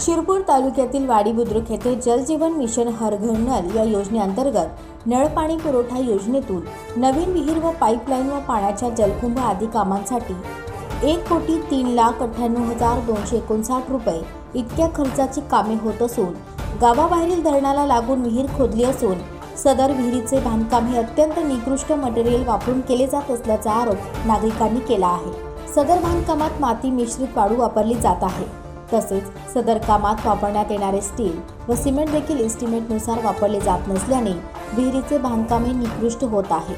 शिरपूर तालुक्यातील वाडी बुद्रुक येथे जलजीवन मिशन हरघर नल या योजनेअंतर्गत नळपाणी पुरवठा योजनेतून नवीन विहीर व पाईपलाईन व पाण्याच्या जलकुंभ आदी कामांसाठी एक कोटी तीन लाख अठ्ठ्याण्णव हजार दोनशे एकोणसाठ रुपये इतक्या खर्चाची कामे होत असून गावाबाहेरील धरणाला लागून विहीर खोदली असून सदर विहिरीचे बांधकाम हे अत्यंत निकृष्ट मटेरियल वापरून केले जात असल्याचा आरोप नागरिकांनी केला आहे. सदर बांधकामात माती मिश्रित वाळू वापरली जात आहे. तसेच सदर कामात वापरण्यात येणारे स्टील व सिमेंट देखील इस्टिमेटनुसार वापरले जात नसल्याने विहिरीचे बांधकाम हे निकृष्ट होत आहे.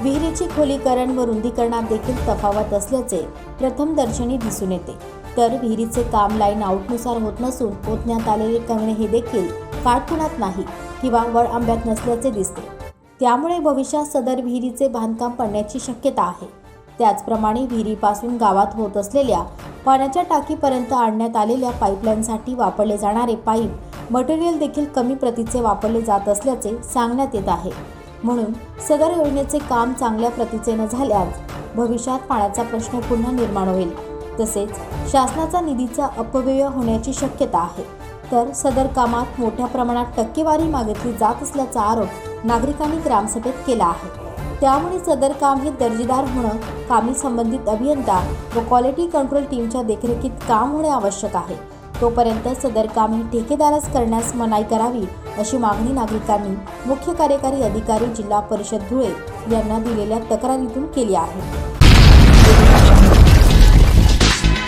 विहिरीची खोलीकरण व रुंदीकरणात देखील तफावत असल्याचे प्रथम दर्शनी दिसून येते. तर विहिरीचे काम लाईन आउटनुसार होत नसून ओतण्यात आलेले कंगणे हे देखील काटखुणात नाही किंवा वड आंब्यात नसल्याचे दिसते. त्यामुळे भविष्यात सदर विहिरीचे बांधकाम पडण्याची शक्यता आहे. त्याचप्रमाणे विहिरीपासून गावात होत असलेल्या पाण्याच्या टाकीपर्यंत आणण्यात आलेल्या पाईपलाईनसाठी वापरले जाणारे पाईप मटेरियल देखील कमी प्रतीचे वापरले जात असल्याचे सांगण्यात येत आहे. म्हणून सदर योजनेचे काम चांगल्या प्रतीचे न झाल्यास भविष्यात पाण्याचा प्रश्न पुन्हा निर्माण होईल. तसेच शासनाचा निधीचा अपव्यय होण्याची शक्यता आहे. तर सदर कामात मोठ्या प्रमाणात टक्केवारी मागितली जात असल्याचा आरोप नागरिकांनी ग्रामसभेत केला आहे. त्यामुळे सदर काम हे दर्जेदार होणं कामी संबंधित अभियंता व क्वालिटी कंट्रोल टीमच्या देखरेखीत काम होणे आवश्यक आहे. तोपर्यंत सदर काम हे ठेकेदारच करण्यास मनाई करावी अशी मागणी नागरिकांनी मुख्य कार्यकारी अधिकारी जिल्हा परिषद धुळे यांना दिलेल्या तक्रारीतून केली आहे.